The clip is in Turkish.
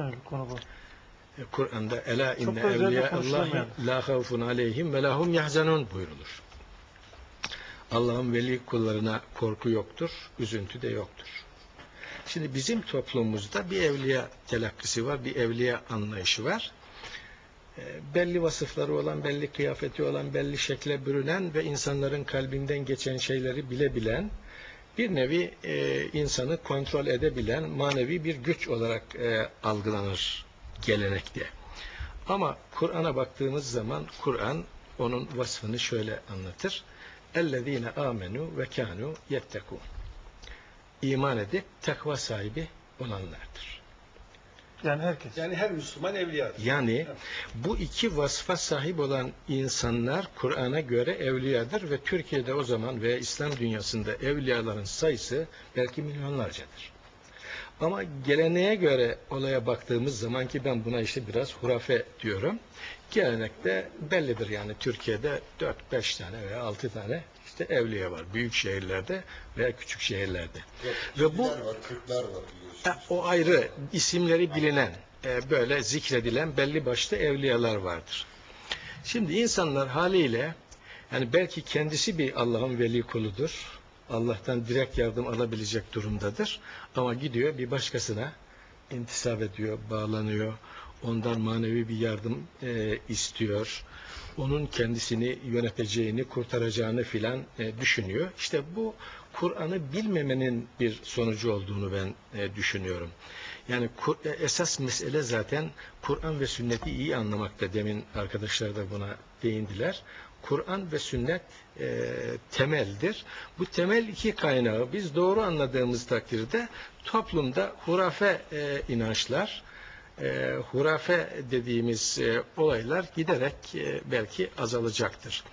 Evet, konu bu. Kur'an'da ela inne evliya Allah la havfun aleyhim ve lahum yahzanun buyurulur. Allah'ın veli kullarına korku yoktur, üzüntü de yoktur. Şimdi bizim toplumumuzda bir evliya telakkisi var, bir evliya anlayışı var. E, belli vasıfları olan, belli kıyafeti olan, belli şekle bürünen ve insanların kalbinden geçen şeyleri bilebilen, bir nevi e, insanı kontrol edebilen manevi bir güç olarak e, algılanır gelenekte. Ama Kur'an'a baktığımız zaman Kur'an onun vasfını şöyle anlatır. اَلَّذ۪ينَ آمَنُوا ve kânû يَتَّقُونَ İman edip takva sahibi olanlardır. Yani herkes. Yani her Müslüman evliyadır. Yani bu iki vasfa sahip olan insanlar Kur'an'a göre evliyadır ve Türkiye'de o zaman veya İslam dünyasında evliyaların sayısı belki milyonlarcadır. Ama geleneğe göre olaya baktığımız zaman ki ben buna işte biraz hurafe diyorum. Gelenekte bellidir yani Türkiye'de 4-5 tane veya 6 tane işte evliya var. Büyük şehirlerde veya küçük şehirlerde. Ve bu var, kırklar var biliyorsun. Ha, o ayrı isimleri bilinen, e, böyle zikredilen belli başlı evliyalar vardır. Şimdi insanlar haliyle yani belki kendisi bir Allah'ın veli kuludur. Allah'tan direkt yardım alabilecek durumdadır. Ama gidiyor bir başkasına intisap ediyor, bağlanıyor. Ondan manevi bir yardım e, istiyor. Onun kendisini yöneteceğini, kurtaracağını filan e, düşünüyor. İşte bu Kur'an'ı bilmemenin bir sonucu olduğunu ben e, düşünüyorum. Yani Kur- e, esas mesele zaten Kur'an ve sünneti iyi anlamakta. Demin arkadaşlar da buna değindiler. Kur'an ve sünnet e, temeldir. Bu temel iki kaynağı biz doğru anladığımız takdirde toplumda hurafe e, inançlar, e, hurafe dediğimiz e, olaylar giderek e, belki azalacaktır.